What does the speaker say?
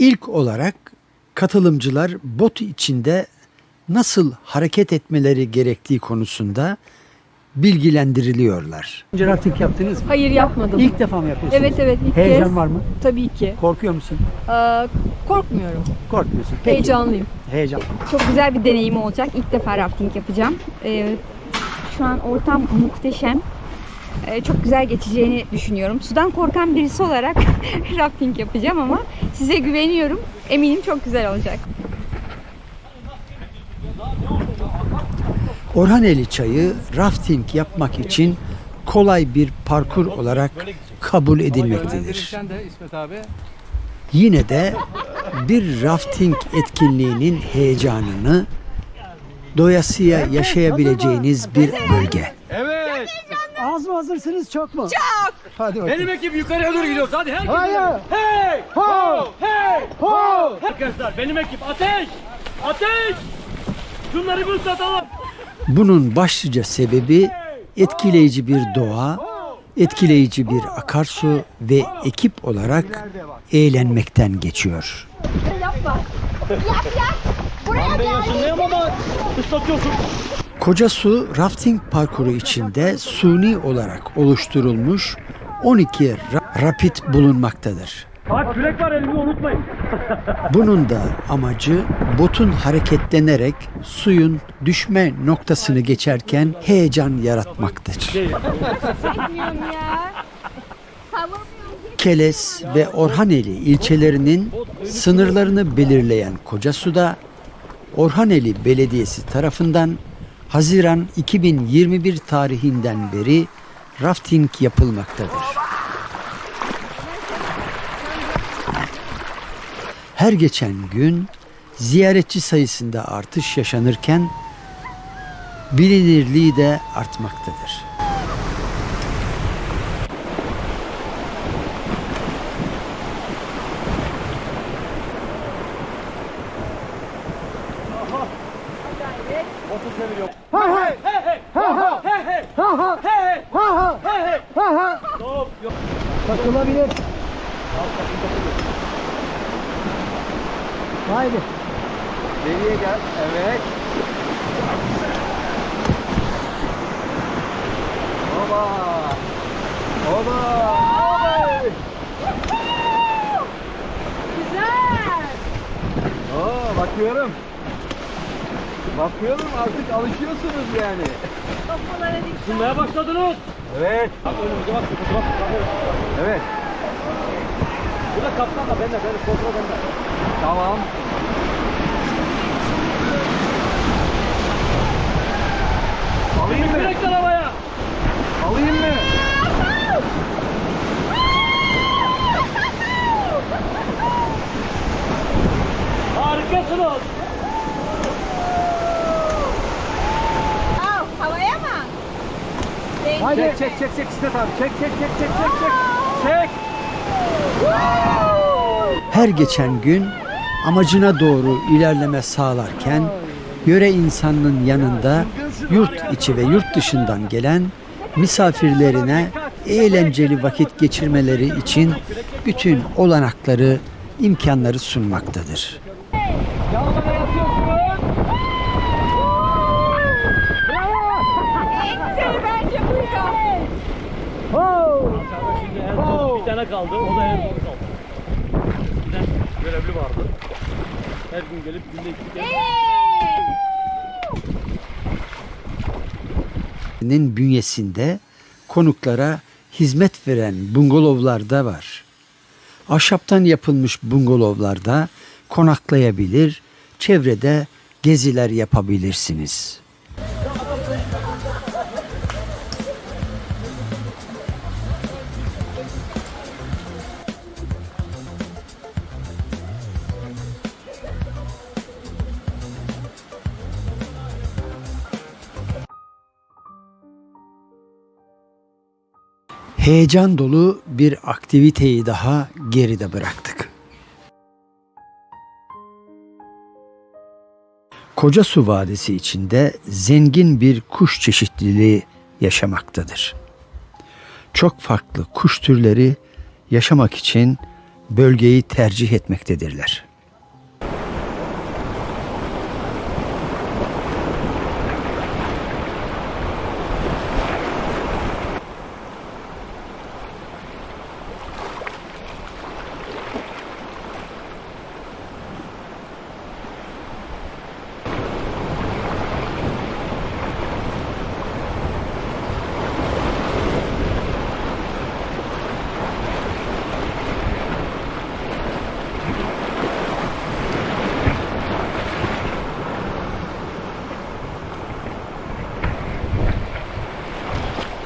İlk olarak katılımcılar bot içinde nasıl hareket etmeleri gerektiği konusunda bilgilendiriliyorlar. Önce rafting yaptınız mı? Hayır yapmadım. İlk defa mı yapıyorsunuz? Evet evet ilk Heyecan kez. var mı? Tabii ki. Korkuyor musun? Ee, korkmuyorum. Korkmuyorsun. Peki. Heyecanlıyım. Heyecan. Çok güzel bir deneyim olacak. İlk defa rafting yapacağım. Ee, şu an ortam muhteşem. Ee, çok güzel geçeceğini düşünüyorum. Sudan korkan birisi olarak rafting yapacağım ama size güveniyorum. Eminim çok güzel olacak. Orhaneli Çayı rafting yapmak için kolay bir parkur olarak kabul edilmektedir. Yine de bir rafting etkinliğinin heyecanını doyasıya yaşayabileceğiniz bir bölge. Evet. Az mı hazırsınız çok mu? Çok. Hadi bakalım. Benim ekip yukarıya doğru gidiyoruz. Hadi herkes. Hayır. Hey! Ho! Hey! Ho! Arkadaşlar benim ekip ateş! Ateş! Şunları bir ıslatalım. Bunun başlıca sebebi etkileyici bir doğa, etkileyici bir akarsu ve ekip olarak eğlenmekten geçiyor. Ben yaşındayım ama ıslatıyorsun. Koca Su rafting parkuru içinde suni olarak oluşturulmuş 12 ra- rapid bulunmaktadır. Bak kürek var elimi unutmayın. Bunun da amacı botun hareketlenerek suyun düşme noktasını geçerken heyecan yaratmaktır. Keles ve Orhaneli ilçelerinin sınırlarını belirleyen Kocasu'da Orhaneli Belediyesi tarafından Haziran 2021 tarihinden beri rafting yapılmaktadır. Her geçen gün ziyaretçi sayısında artış yaşanırken bilinirliği de artmaktadır. Takılabilir. Haydi. Geriye gel. Evet. Oba. Oba. Oba. Güzel. Oo, bakıyorum. Bakıyorum artık alışıyorsunuz yani. Sunmaya başladınız. Evet. Bak önümüze bak. Bak, bak, bak. Evet. Bu da kaptan da bende. Benim kontrol bende. Tamam. Alayım mı? Direkt arabaya. Alayım mı? Harikasınız. Haydi. Çek çek çek çek İsmet abi. Çek çek çek çek çek çek. Çek. Her geçen gün amacına doğru ilerleme sağlarken yöre insanının yanında yurt içi ve yurt dışından gelen misafirlerine eğlenceli vakit geçirmeleri için bütün olanakları, imkanları sunmaktadır. Yanlara yatıyorsunuz. Şimdi en son bir tane kaldı. O da en son kaldı. Eskiden görevli vardı. Her gün gelip günde iki kez. nin bünyesinde konuklara hizmet veren bungalovlar da var. Ahşaptan yapılmış bungalovlarda konaklayabilir, çevrede geziler yapabilirsiniz. Heyecan dolu bir aktiviteyi daha geride bıraktık. Koca Su Vadisi içinde zengin bir kuş çeşitliliği yaşamaktadır. Çok farklı kuş türleri yaşamak için bölgeyi tercih etmektedirler.